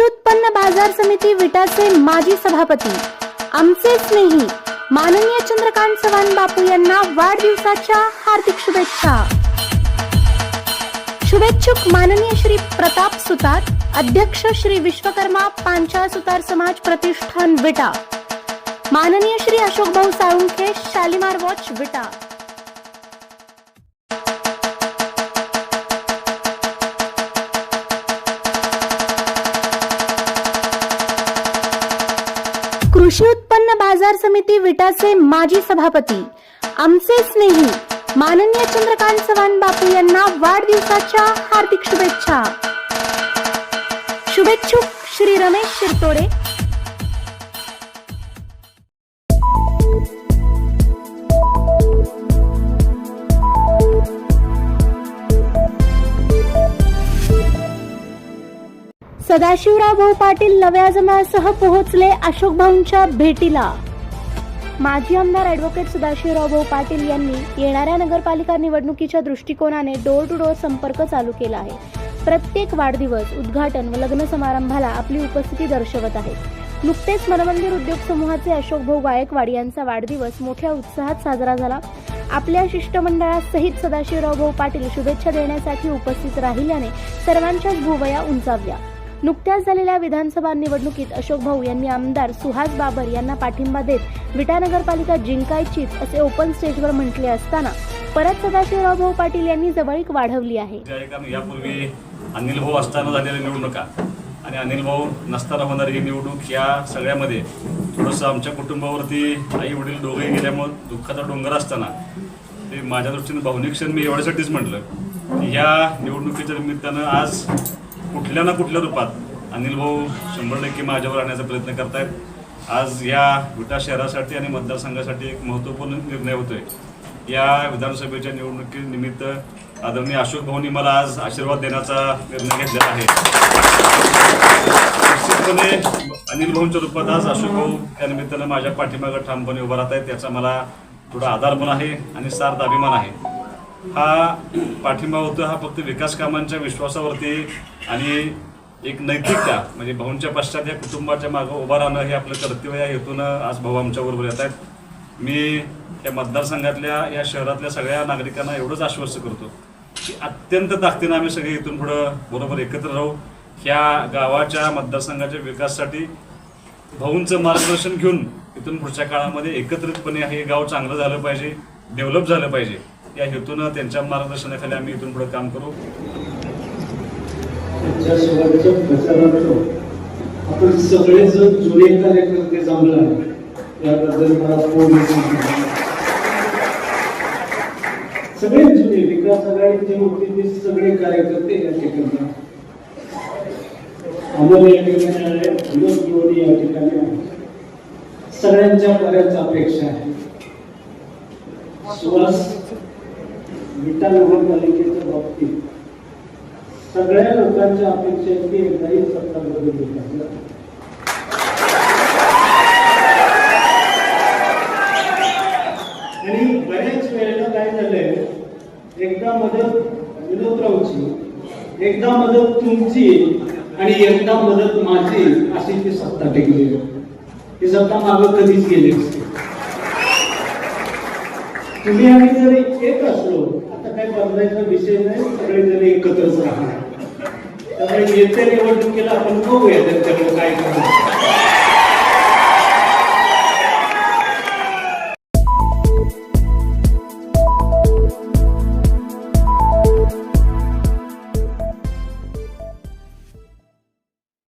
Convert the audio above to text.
उत्पन्न बाजार समिती विटाचे माजी सभापती. आमचे स्नेही माननीय चंद्रकांत चव्हाण बापू यांना वाढदिवसाच्या हार्दिक शुभेच्छा. शुभेच्छुक माननीय श्री प्रताप सुतार अध्यक्ष श्री विश्वकर्मा पांचाळ सुतार समाज प्रतिष्ठान विटा. माननीय श्री अशोक भाऊ साळुंखे शालिमार वॉच विटा. कृषी उत्पन्न बाजार समिती विटाचे माजी सभापती आमचे स्नेही माननीय चंद्रकांत चव्हाण बापू यांना वाढदिवसाच्या हार्दिक शुभेच्छा. शुभेच्छुक श्री रमेश शिरतोडे. सदाशिवराव भाऊ पाटील लव्याजमासह पोहोचले अशोक भाऊंच्या भेटीला. माजी आमदार ॲडव्होकेट सदाशिवराव भाऊ पाटील यांनी येणाऱ्या नगरपालिका निवडणुकीच्या दृष्टिकोनाने डोर टू डोर संपर्क चालू केला आहे. प्रत्येक वाढदिवस उद्घाटन व लग्न समारंभाला आपली उपस्थिती दर्शवत आहेत नुकतेच मनमंदिर उद्योग समूहाचे अशोक भाऊ गायकवाड यांचा वाढदिवस मोठ्या उत्साहात साजरा झाला. आपल्या शिष्टमंडळासहित सदाशिवराव भाऊ पाटील शुभेच्छा देण्यासाठी उपस्थित राहिल्याने सर्वांच्याच भुवया उंचावल्या. नुकत्याच झालेल्या विधानसभा निवडणुकीत अशोक भाऊ यांनी आमदार सुहास बाबर यांना पाठिंबा देत विटा नगरपालिका जिंकायचीच असे ओपन स्टेजवर म्हटले असताना परत सदाशिवराव भाऊ पाटील यांनी जवळीक वाढवली आहे. कारण यापूर्वी अनिल भाऊ असताना झालेल्या निवडणुका आणि अनिल भाऊ नसताना होणारी ही निवडणूक या सगळ्यामध्ये थोडंसं आमच्या कुटुंबावरती आई वडील दोघे गेल्यामुळं दुःखाचा डोंगर असताना ते माझ्या दृष्टीने भावनिक क्षण मी एवढ्यासाठीच म्हटलं. की या निवडणुकीच्या निमित्तानं आज कुठल्या ना कुठल्या रूपात अनिल भाऊ शंभर टक्के माझ्यावर आणण्याचा प्रयत्न करतायत. आज या विटा शहरासाठी आणि मतदारसंघासाठी एक महत्त्वपूर्ण निर्णय होतोय. या विधानसभेच्या निवडणुकीनिमित्त आदरणीय अशोक भाऊनी मला आज आशीर्वाद देण्याचा निर्णय घेतलेला आहे. निश्चितपणे अनिल भाऊंच्या रूपात आज अशोक भाऊ त्या निमित्तानं माझ्या पाठीमागं ठामपणे उभा राहत आहेत त्याचा मला थोडा आधार पण आहे आणि सार्थ अभिमान आहे. हा पाठिंबा होतो हा फक्त विकास कामांच्या विश्वासावरती आणि एक नैतिकता म्हणजे भाऊंच्या पश्चात या कुटुंबाच्या मागं उभं राहणं हे आपलं कर्तव्य या हेतूनं आज भाऊ आमच्याबरोबर येत आहेत. मी या मतदारसंघातल्या या शहरातल्या सगळ्या नागरिकांना एवढंच आश्वस्त करतो की अत्यंत ताकदीनं आम्ही सगळे इथून पुढं बरोबर एकत्र राहू. ह्या गावाच्या मतदारसंघाच्या विकासासाठी भाऊंचं मार्गदर्शन घेऊन इथून पुढच्या काळामध्ये एकत्रितपणे हे गाव चांगलं झालं पाहिजे डेव्हलप झालं पाहिजे. या हेतूनं त्यांच्या मार्गदर्शनाखाली आम्ही इथून पुढे काम करू. आपण सगळेजण जुने कार्यकर्ते जमला याबद्दल मला फोन सगळे जुने विकास आघाडीचे होते ते सगळे कार्यकर्ते या ठिकाणी अमोल या ठिकाणी आहे विनोद गिरोडी या ठिकाणी आहे सगळ्यांच्या बऱ्याच अपेक्षा आहे सुहास विटा नगरपालिकेच्या बाबतीत सगळ्या लोकांच्या अपेक्षा की एकदाही सत्ता बदलली आणि बऱ्याच वेळेला काय झालंय एकदा मदत विनोदरावची एकदा मदत तुमची आणि एकदा मदत माझी अशी ती सत्ता टिकली. ही सत्ता मागं कधीच गेली असते तुम्ही आम्ही जरी एक असलो असं काही बदलायचा विषय नाही सगळेजण एकत्रच राहणार. त्यामुळे येत्या निवडणुकीला आपण बघूया त्यांच्याकडे काय करणार.